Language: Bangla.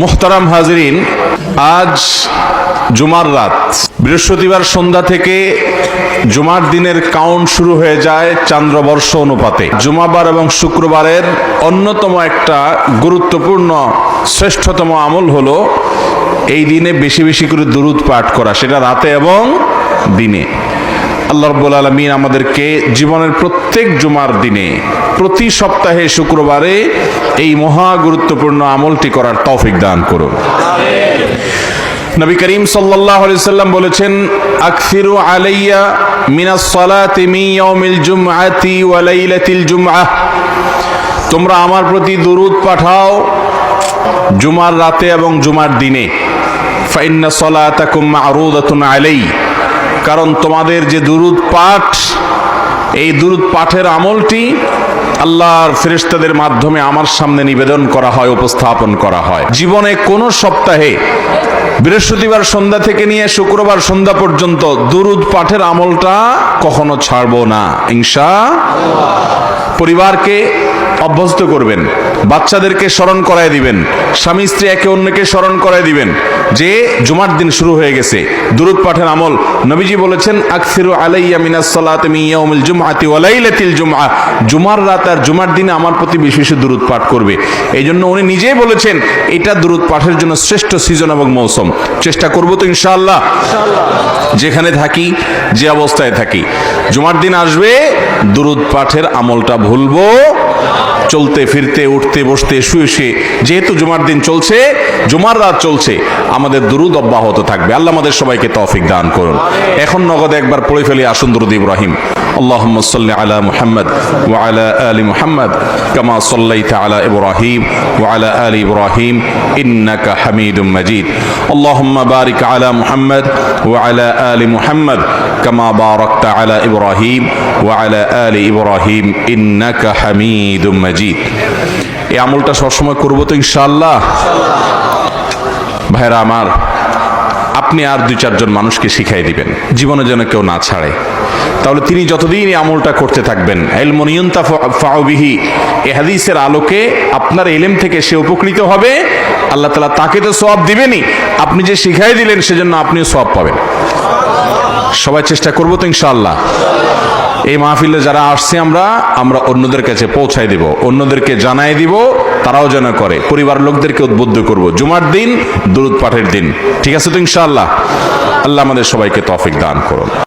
মোহতারাম হাজরিন, আজ জুমার রাত। বৃহস্পতিবার সন্ধ্যা থেকে জুমার দিনের কাউন্ট শুরু হয়ে যায় চান্দ্রবর্ষ অনুপাতে। জুমাবার এবং শুক্রবারের অন্যতম একটা গুরুত্বপূর্ণ, শ্রেষ্ঠতম আমল হলো এই দিনে বেশি বেশি করে দুরুদ পাঠ করা, সেটা রাতে এবং দিনে। আল্লাহ রব্বুল আলমিন আমাদেরকে জীবনের প্রত্যেক জুমার দিনে প্রতি সপ্তাহে শুক্রবারে এই মহা গুরুত্বপূর্ণ আমলটি করার তৌফিক দান করুন। নবী করিম সাল্লাল্লাহু আলাইহি সাল্লাম বলেছেন আকসিরু আলাইয়া মিনাস সালাতি মিন ইয়াউমিল জুমআতি ওয়া লাইলাতিল জুমআহ তোমরা আমার প্রতি দুরূদ পাঠাও জুমার রাতে এবং জুমার দিনে। ফাইন্না সালাতাকুম মা'রুদাতুন আলাই কারণ তোমাদের যে দুরূদ পাঠ, এই দুরূদ পাঠের আমলটি আল্লাহর ফেরেশতাদের মাধ্যমে আমার সামনে নিবেদন করা হয়, উপস্থাপন করা হয়। জীবনে কোনো সপ্তাহে বৃহস্পতিবার সন্ধ্যা থেকে নিয়ে শুক্রবার সন্ধ্যা পর্যন্ত দুরুদ পাঠের আমলটা কখনো ছাড়বো না, ইনশা পরিবারকে অভ্যস্ত করবেন। বাচ্চাদেরকে স্মরণ করায় দিবেন। স্বামী স্ত্রী একে অন্যকে স্মরণ করায় দিবেন। যে জুমার দিন শুরু হয়ে গেছে। দুরুদ পাঠের আমল। নবীজি বলেছেন, আকসিরু আলাইয়া মিনাস সালাতি মিন জুমআতি ওয়া লাইলাতিল জুমআ। জুমার রাত আর জুমার দিনে আমার প্রতি বেশি বেশি দুরুদ পাঠ করবে। এই জন্য উনি নিজেই বলেছেন, এটা দুরুদ পাঠের জন্য শ্রেষ্ঠ সিজন এবং মৌসুম। চেষ্টা করব তো ইনশাআল্লাহ। যেখানে থাকি, যে অবস্থায় থাকি। জুমার দিন আসবে, দুরুদ পাঠের আমলটা ভুলবো। চলতে, ফিরতে, উঠতে, বসতে, শুয়ে শুয়ে। যেহেতু জুমার দিন চলছে, জুমার রাত চলছে, আমাদের দুরুদ অব্যাহত থাকবে। আল্লাহ আমাদের সবাইকে তৌফিক দান করুন। এখন নগদে একবার পড়ে ফেলি আসুন দুরুদ ইব্রাহিম। اللهم صل على محمد وعلى آل محمد كما صليت على إبراهيم وعلى آل إبراهيم إنك حميد مجيد اللهم بارك على محمد وعلى آل محمد كما باركت على إبراهيم وعلى آل إبراهيم إنك حميد مجيد এই আমলটা সবসময় করবো তো ইনশাআল্লাহ ভাইরা আমার আপনি আর দুই, চারজন মানুষকে শিখাই দিবেন। জীবনে যেন কেউ না ছাড়ে। তাহলে তিনি যতদিন এই আমলটা করতে থাকবেন এলমনিয়ন্তা ফাউবিহি এ হাদিসের আলোকে আপনার এলেম থেকে সে উপকৃত হবে। আল্লাহ তালা তাকে তো সব দিবেনই। আপনি যে শিখাই দিলেন, সেজন্য আপনিও সব পাবেন। সবাই চেষ্টা করব তো ইনশাআল্লাহ। এই মাহফিলে যারা আসছে আমরা আমরা অন্যদের কাছে পৌঁছাই দিব, অন্যদেরকে জানাই দিব, তারাও যেন করে। পরিবার লোকদেরকে উদ্বুদ্ধ করব। জুমার দিন, দুরুদ পাঠের দিন। ঠিক আছে তো ইনশাআল্লাহ? আল্লাহ আমাদের সবাইকে তফিক দান করুন।